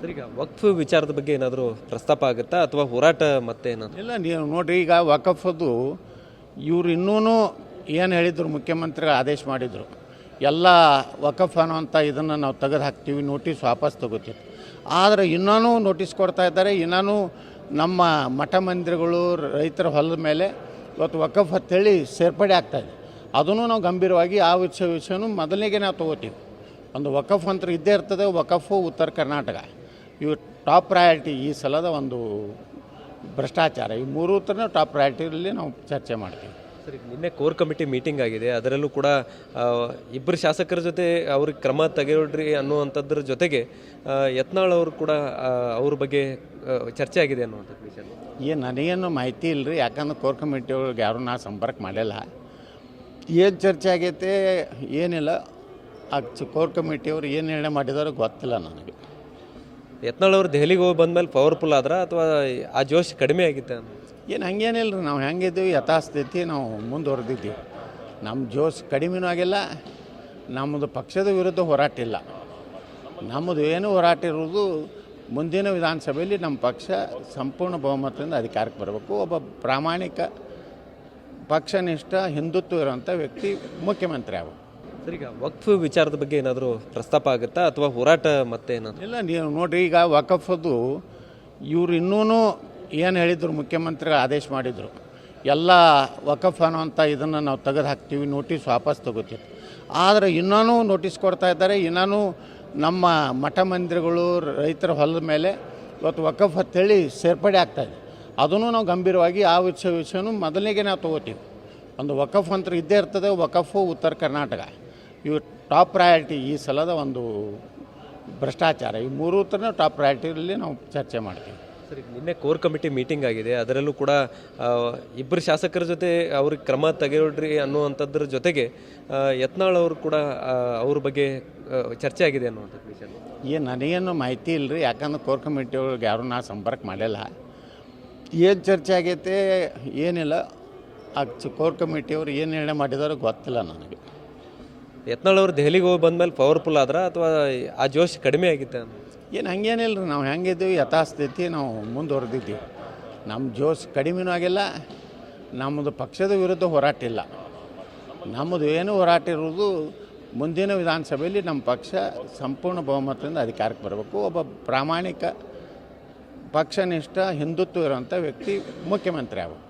Sir, ಈಗ ವಕ್ಫ್ ವಿಚಾರದ ಬಗ್ಗೆ ಏನಾದರೂ ಪ್ರಸ್ತಾಪ ಆಗುತ್ತಾ? ಅಥವಾ ಹೋರಾಟ ಮತ್ತೆ ಏನಾದರೂ? ಇಲ್ಲ ನೀವು ನೋಡ್ರಿ, ಈಗ ವಕಫದ್ದು ಇವ್ರು ಇನ್ನೂ ಏನು ಹೇಳಿದ್ರು ಮುಖ್ಯಮಂತ್ರಿ ಆದೇಶ ಮಾಡಿದರು. ಎಲ್ಲ ವಕಫ್ ಅನ್ನೋಂಥ ಇದನ್ನು ನಾವು ತೆಗೆದು ಹಾಕ್ತೀವಿ, ನೋಟಿಸ್ ವಾಪಸ್ ತಗೋತೀವಿ. ಆದರೆ ಇನ್ನೂ ನೋಟಿಸ್ ಕೊಡ್ತಾ ಇದ್ದಾರೆ ಇನ್ನೂ ನಮ್ಮ ಮಠ ಮಂದಿರಗಳು, ರೈತರ ಹೊಲದ ಮೇಲೆ ಇವತ್ತು ವಕಫ್ ಅಂತೇಳಿ ಸೇರ್ಪಡೆ ಆಗ್ತಾಯಿದೆ ಅದನ್ನು ನಾವು ಗಂಭೀರವಾಗಿ ಆ ವಿಷಯ ವಿಷಯನೂ ಮೊದಲಿಗೆ ನಾವು ತೊಗೋತೀವಿ. ಒಂದು ವಕಫ್ ಅಂತ ಇದ್ದೇ ಇರ್ತದೆ, ವಕಫು ಉತ್ತರ ಕರ್ನಾಟಕ. ಇವು ಟಾಪ್ ಪ್ರಯಾರಿಟಿ ಈ ಸಲದ ಒಂದು ಭ್ರಷ್ಟಾಚಾರ. ಈ ಮೂರು ಥರನೂ ಟಾಪ್ ಪ್ರಯಾರಿಟಿಯಲ್ಲಿ ನಾವು ಚರ್ಚೆ ಮಾಡ್ತೀವಿ. ಸರಿ ನಿನ್ನೆ ಕೋರ್ ಕಮಿಟಿ ಮೀಟಿಂಗ್ ಆಗಿದೆ. ಅದರಲ್ಲೂ ಕೂಡ ಇಬ್ಬರು ಶಾಸಕರ ಜೊತೆ ಅವ್ರಿಗೆ ಕ್ರಮ ತೆಗೆಯೋಡ್ರಿ ಅನ್ನುವಂಥದ್ರ ಜೊತೆಗೆ ಯತ್ನಾಳ್ ಅವರು ಕೂಡ ಅವ್ರ ಬಗ್ಗೆ ಚರ್ಚೆ ಆಗಿದೆ ಅನ್ನುವಂಥದ್ದು ವಿಷಯ. ಏನು ನನಗೇನು ಮಾಹಿತಿ ಇಲ್ಲ ರೀ ಯಾಕಂದ್ರೆ ಕೋರ್ ಕಮಿಟಿ ಒಳಗೆ ಯಾರೂ ನಾ ಸಂಪರ್ಕ ಮಾಡಿಲ್ಲ. ಏನು ಚರ್ಚೆ ಆಗೈತೆ? ಏನಿಲ್ಲ. ಆ ಕೋರ್ ಕಮಿಟಿಯವರು ಏನು ನಿರ್ಣಯ ಮಾಡಿದಾರೋ ಗೊತ್ತಿಲ್ಲ ನನಗೆ. ಯತ್ನಾಳ್ ಅವರು ದೆಹಲಿಗೆ ಹೋಗಿ ಬಂದ್ಮೇಲೆ ಪವರ್ಫುಲ್ ಆದ್ರೆ ಅಥವಾ ಆ ಜೋಶ್ ಕಡಿಮೆ ಆಗಿತ್ತೆ ಏನು ಹಂಗೇನಿಲ್ಲ ರೀ ನಾವು ಹೆಂಗಿದ್ದೀವಿ ಯಥಾಸ್ಥಿತಿ ನಾವು ಮುಂದುವರೆದಿದ್ದೀವಿ. ನಮ್ಮ ಜೋಶ್ ಕಡಿಮೆನೂ ಆಗಿಲ್ಲ ನಮ್ಮದು ಪಕ್ಷದ ವಿರುದ್ಧ ಹೋರಾಟ ಇಲ್ಲ. ನಮ್ಮದು ಏನು ಹೋರಾಟ ಇರುವುದು ಮುಂದಿನ ವಿಧಾನಸಭೆಯಲ್ಲಿ ನಮ್ಮ ಪಕ್ಷ ಸಂಪೂರ್ಣ ಬಹುಮತದಿಂದ ಅಧಿಕಾರಕ್ಕೆ ಬರಬೇಕು. ಒಬ್ಬ ಪ್ರಾಮಾಣಿಕ ಪಕ್ಷನಿಷ್ಠ ಹಿಂದುತ್ವ ಇರುವಂಥ ವ್ಯಕ್ತಿ ಮುಖ್ಯಮಂತ್ರಿ ಆಗಬೇಕು. ಸರ್, ಈಗ ವಕ್ಫ್ ವಿಚಾರದ ಬಗ್ಗೆ ಏನಾದರೂ ಪ್ರಸ್ತಾಪ ಆಗುತ್ತಾ? ಅಥವಾ ಹೋರಾಟ ಮತ್ತೆ ಏನಾದರೂ? ಇಲ್ಲ, ನೀವು ನೋಡ್ರಿ, ಈಗ ವಕಫದ್ದು ಇವ್ರು ಇನ್ನೂ ಏನು ಹೇಳಿದ್ರು, ಮುಖ್ಯಮಂತ್ರಿ ಆದೇಶ ಮಾಡಿದರು. ಎಲ್ಲ ವಕಫ್ ಅನ್ನೋಂಥ ಇದನ್ನು ನಾವು ತೆಗೆದು ಹಾಕ್ತೀವಿ ನೋಟಿಸ್ ವಾಪಸ್ ತಗೋತೀವಿ. ಆದರೆ ಇನ್ನೂ ನೋಟಿಸ್ ಕೊಡ್ತಾ ಇದ್ದಾರೆ, ಇನ್ನೂ ನಮ್ಮ ಮಠ ಮಂದಿರಗಳು, ರೈತರ ಹೊಲದ ಮೇಲೆ ಇವತ್ತು ವಕಫ್ ಅಂತೇಳಿ ಸೇರ್ಪಡೆ ಆಗ್ತಾಯಿದೆ ಅದನ್ನು ನಾವು ಗಂಭೀರವಾಗಿ ಆ ವಿಷಯ ವಿಷಯನೂ ಮೊದಲಿಗೆ ನಾವು ತೊಗೋತೀವಿ. ಒಂದು ವಕಫ್ ಅಂತ ಇದ್ದೇ ಇರ್ತದೆ, ವಕಫು ಉತ್ತರ ಕರ್ನಾಟಕ. ಇವು ಟಾಪ್ ಪ್ರಯಾರಿಟಿ ಈ ಸಲದ ಒಂದು ಭ್ರಷ್ಟಾಚಾರ. ಈ ಮೂರು ಥರನೂ ಟಾಪ್ ಪ್ರಯಾರಿಟಿಯಲ್ಲಿ ನಾವು ಚರ್ಚೆ ಮಾಡ್ತೀವಿ. ಸರ್ ನಿನ್ನೆ ಕೋರ್ ಕಮಿಟಿ ಮೀಟಿಂಗ್ ಆಗಿದೆ. ಅದರಲ್ಲೂ ಕೂಡ ಇಬ್ಬರು ಶಾಸಕರ ಜೊತೆ ಅವ್ರಿಗೆ ಕ್ರಮ ತೆಗೆಯೋಡ್ರಿ ಅನ್ನುವಂಥದ್ರ ಜೊತೆಗೆ ಯತ್ನಾಳ್ ಅವರು ಕೂಡ ಅವ್ರ ಬಗ್ಗೆ ಚರ್ಚೆ ಆಗಿದೆ ಅನ್ನುವಂಥದ್ದು ವಿಷಯ. ಏನು ನನಗೇನು ಮಾಹಿತಿ ಇಲ್ಲ ರೀ ಯಾಕಂದ್ರೆ ಕೋರ್ ಕಮಿಟಿ ಯಾರು ಯಾರೂ ನಾ ಸಂಪರ್ಕ ಮಾಡಿಲ್ಲ. ಏನು ಚರ್ಚೆ ಆಗೈತೆ ಏನಿಲ್ಲ. ಆ ಕೋರ್ ಕಮಿಟಿಯವ್ರು ಏನು ನಿರ್ಣಯ ಮಾಡಿದಾರೋ ಗೊತ್ತಿಲ್ಲ ನನಗೆ. ಯತ್ನಾಳ್ ಅವರು ದೆಹಲಿಗೆ ಹೋಗಿ ಬಂದ್ಮೇಲೆ ಪವರ್ಫುಲ್ ಆದ್ರ ಅಥವಾ ಆ ಜೋಶ್ ಕಡಿಮೆ ಆಗಿತ್ತೆ? ಏನು ಹಂಗೇನಿಲ್ಲ ರೀ ನಾವು ಹೆಂಗಿದ್ದೀವಿ ಯಥಾಸ್ಥಿತಿ ನಾವು ಮುಂದುವರೆದಿದ್ದೀವಿ ನಮ್ಮ ಜೋಶ್ ಕಡಿಮೆನೂ ಆಗಿಲ್ಲ ನಮ್ಮದು ಪಕ್ಷದ ವಿರುದ್ಧ ಹೋರಾಟ ಇಲ್ಲ. ನಮ್ಮದು ಏನು ಹೋರಾಟ ಇರುವುದು ಮುಂದಿನ ವಿಧಾನಸಭೆಯಲ್ಲಿ ನಮ್ಮ ಪಕ್ಷ ಸಂಪೂರ್ಣ ಬಹುಮತದಿಂದ ಅಧಿಕಾರಕ್ಕೆ ಬರಬೇಕು. ಒಬ್ಬ ಪ್ರಾಮಾಣಿಕ ಪಕ್ಷನಿಷ್ಠ ಹಿಂದುತ್ವ ಇರುವಂಥ ವ್ಯಕ್ತಿ ಮುಖ್ಯಮಂತ್ರಿ ಆಗಬೇಕು.